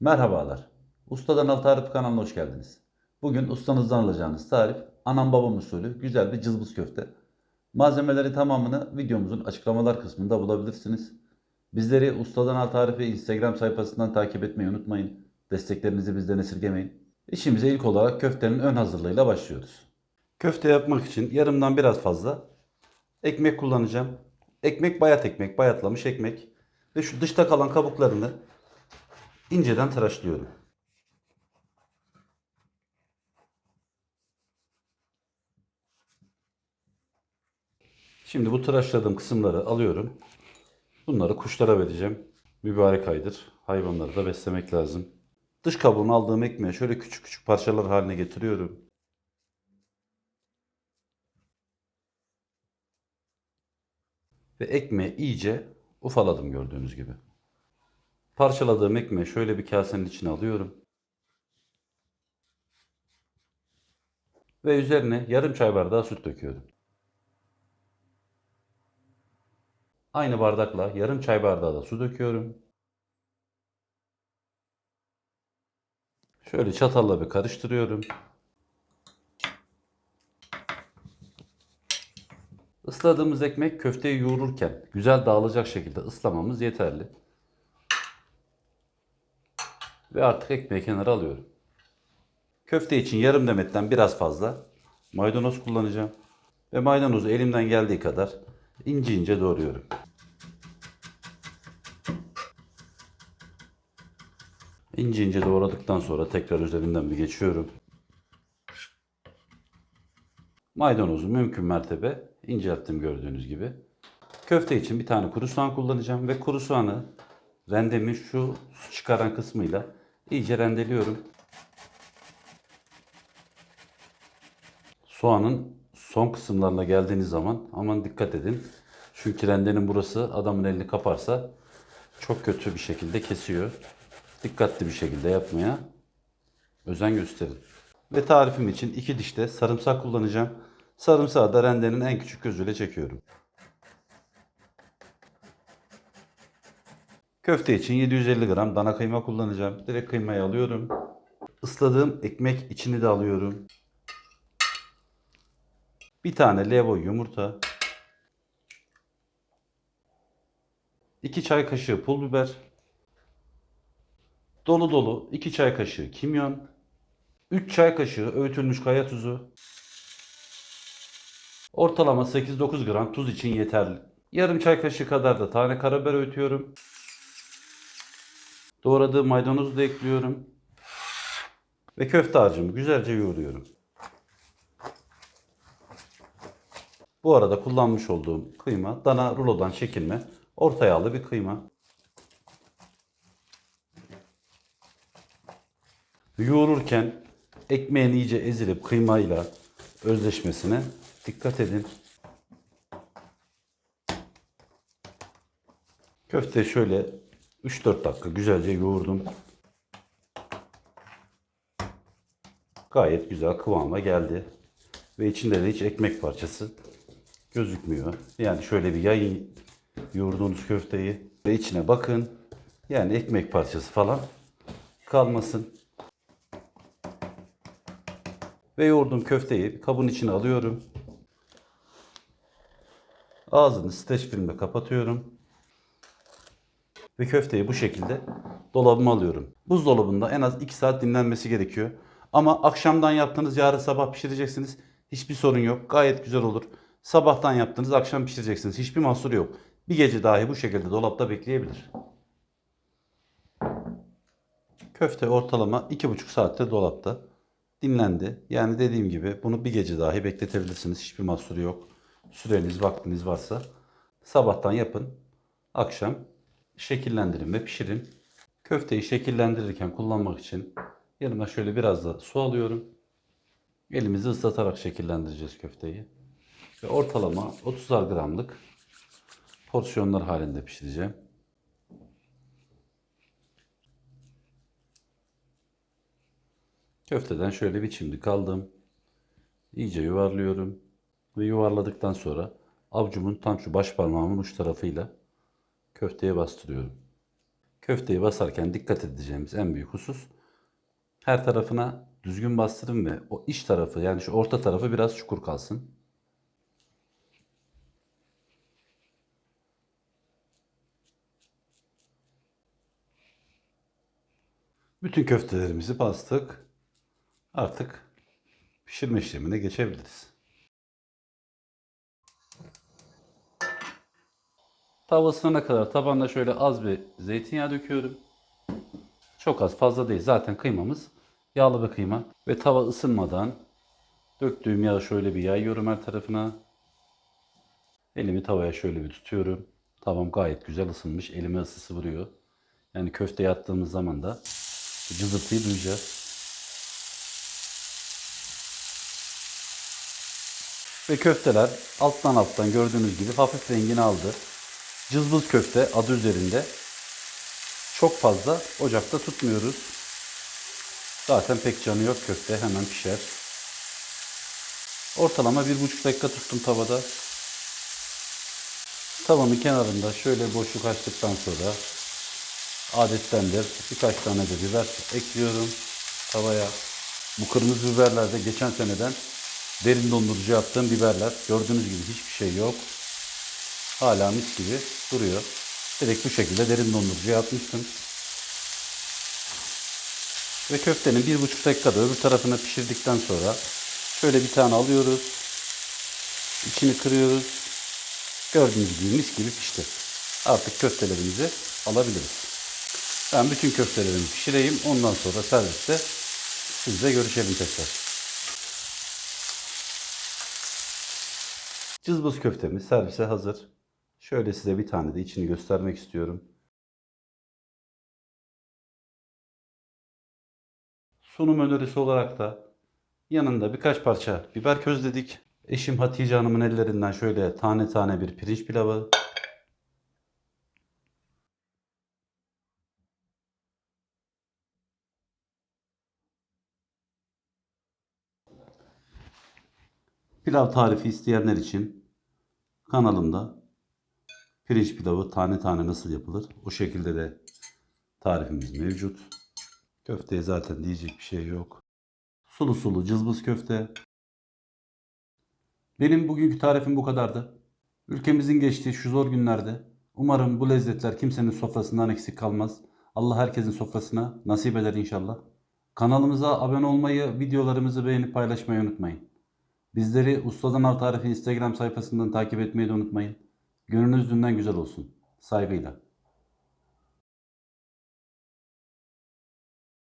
Merhabalar. Ustadan Al Tarif kanalına hoş geldiniz. Bugün ustanızdan alacağınız tarif anam babam usulü güzel bir cızbız köfte. Malzemeleri tamamını videomuzun açıklamalar kısmında bulabilirsiniz. Bizleri Ustadan Al Tarifi Instagram sayfasından takip etmeyi unutmayın. Desteklerinizi bizden esirgemeyin. İşimize ilk olarak köftenin ön hazırlığıyla başlıyoruz. Köfte yapmak için yarımdan biraz fazla ekmek kullanacağım. Ekmek bayat ekmek, bayatlamış ekmek. Ve şu dışta kalan kabuklarını inceden tıraşlıyorum. Şimdi bu tıraşladığım kısımları alıyorum. Bunları kuşlara vereceğim. Mübarek aydır. Hayvanları da beslemek lazım. Dış kabuğunu aldığım ekmeği şöyle küçük küçük parçalar haline getiriyorum. Ve ekmeği iyice ufaladım gördüğünüz gibi. Parçaladığım ekmeği şöyle bir kasenin içine alıyorum. Ve üzerine yarım çay bardağı süt döküyorum. Aynı bardakla yarım çay bardağı da su döküyorum. Şöyle çatalla bir karıştırıyorum. Isladığımız ekmek köfteyi yoğururken güzel dağılacak şekilde ıslamamız yeterli. Ve artık ekmeği kenara alıyorum. Köfte için yarım demetten biraz fazla maydanoz kullanacağım. Ve maydanozu elimden geldiği kadar ince ince doğruyorum. İnce ince doğradıktan sonra tekrar üzerinden bir geçiyorum. Maydanozu mümkün mertebe incelttim gördüğünüz gibi. Köfte için bir tane kuru soğan kullanacağım ve kuru soğanı rendemin şu su çıkaran kısmıyla iyice rendeliyorum. Soğanın son kısımlarına geldiğiniz zaman aman dikkat edin. Çünkü rendenin burası adamın elini kaparsa çok kötü bir şekilde kesiyor. Dikkatli bir şekilde yapmaya özen gösterin. Ve tarifim için iki dişte sarımsak kullanacağım. Sarımsağı da rendenin en küçük gözüyle çekiyorum. Köfte için 750 gram dana kıyma kullanacağım. Direkt kıymayı alıyorum. Isladığım ekmek içini de alıyorum. Bir tane levo yumurta. 2 çay kaşığı pul biber. Dolu dolu 2 çay kaşığı kimyon. 3 çay kaşığı öğütülmüş kaya tuzu. Ortalama 8-9 gram tuz için yeterli. Yarım çay kaşığı kadar da tane karabiber öğütüyorum. Doğradığım maydanozu da ekliyorum. Ve köfte harcımı güzelce yoğuruyorum. Bu arada kullanmış olduğum kıyma dana rulodan çekilme orta yağlı bir kıyma. Yoğururken ekmeğin iyice ezilip kıymayla özleşmesine dikkat edin. Köfte şöyle 3-4 dakika güzelce yoğurdum. Gayet güzel kıvama geldi. Ve içinde de hiç ekmek parçası gözükmüyor. Yani şöyle bir yayın yoğurduğunuz köfteyi ve içine bakın. Yani ekmek parçası falan kalmasın. Ve yoğurduğum köfteyi kabın içine alıyorum. Ağzını streç filmle kapatıyorum. Ve köfteyi bu şekilde dolabıma alıyorum. Buzdolabında en az 2 saat dinlenmesi gerekiyor. Ama akşamdan yaptığınız yarın sabah pişireceksiniz. Hiçbir sorun yok. Gayet güzel olur. Sabahtan yaptığınız akşam pişireceksiniz. Hiçbir mahsuru yok. Bir gece dahi bu şekilde dolapta bekleyebilir. Köfte ortalama 2,5 saatte dolapta dinlendi. Yani dediğim gibi bunu bir gece dahi bekletebilirsiniz. Hiçbir mahsuru yok. Süreniz, vaktiniz varsa sabahtan yapın. Akşam şekillendirin ve pişirin. Köfteyi şekillendirirken kullanmak için yanıma şöyle biraz da su alıyorum. Elimizi ıslatarak şekillendireceğiz köfteyi. Ve ortalama 30'ar gramlık porsiyonlar halinde pişireceğim. Köfteden şöyle bir çimdik aldım. İyice yuvarlıyorum. Ve yuvarladıktan sonra avucumun tam şu baş parmağımın uç tarafıyla köfteye bastırıyorum. Köfteyi basarken dikkat edeceğimiz en büyük husus her tarafına düzgün bastırın ve o iç tarafı yani şu orta tarafı biraz çukur kalsın. Bütün köftelerimizi bastık. Artık pişirme işlemine geçebiliriz. Tava ısınana kadar tabanda şöyle az bir zeytinyağı döküyorum. Çok az fazla değil. Zaten kıymamız yağlı bir kıyma. Ve tava ısınmadan döktüğüm yağı şöyle bir yayıyorum her tarafına. Elimi tavaya şöyle bir tutuyorum. Tavam gayet güzel ısınmış. Elime ısısı vuruyor. Yani köfteye attığımız zaman da cızırtıyı duyacağız. Ve köfteler alttan alttan gördüğünüz gibi hafif rengini aldı. Cızbız köfte adı üzerinde. Çok fazla ocakta tutmuyoruz. Zaten pek canı yok köfte hemen pişer. Ortalama bir buçuk dakika tuttum tavada. Tavanın kenarında şöyle boşluk açtıktan sonra adettendir birkaç tane de biber ekliyorum tavaya. Bu kırmızı biberler de geçen seneden derin dondurucu yaptığım biberler. Gördüğünüz gibi hiçbir şey yok. Hala mis gibi duruyor. Direkt bu şekilde derin dondurucuya atmıştım. Ve köftenin bir buçuk dakikada öbür tarafını pişirdikten sonra şöyle bir tane alıyoruz. İçini kırıyoruz. Gördüğünüz gibi mis gibi pişti. Artık köftelerimizi alabiliriz. Ben bütün köftelerimi pişireyim. Ondan sonra serviste sizle görüşelim tekrar. Cızbız köftemiz servise hazır. Şöyle size bir tane de içini göstermek istiyorum. Sunum önerisi olarak da yanında birkaç parça biber közledik. Eşim Hatice Hanım'ın ellerinden şöyle tane tane bir pirinç pilavı. Pilav tarifi isteyenler için kanalımda pirinç pilavı tane tane nasıl yapılır? O şekilde de tarifimiz mevcut. Köfteye zaten diyecek bir şey yok. Sulu sulu cızbız köfte. Benim bugünkü tarifim bu kadardı. Ülkemizin geçtiği şu zor günlerde umarım bu lezzetler kimsenin sofrasından eksik kalmaz. Allah herkesin sofrasına nasip eder inşallah. Kanalımıza abone olmayı, videolarımızı beğenip paylaşmayı unutmayın. Bizleri Ustadan Av Tarifi Instagram sayfasından takip etmeyi de unutmayın. Gönlünüz dünden güzel olsun. Saygıyla.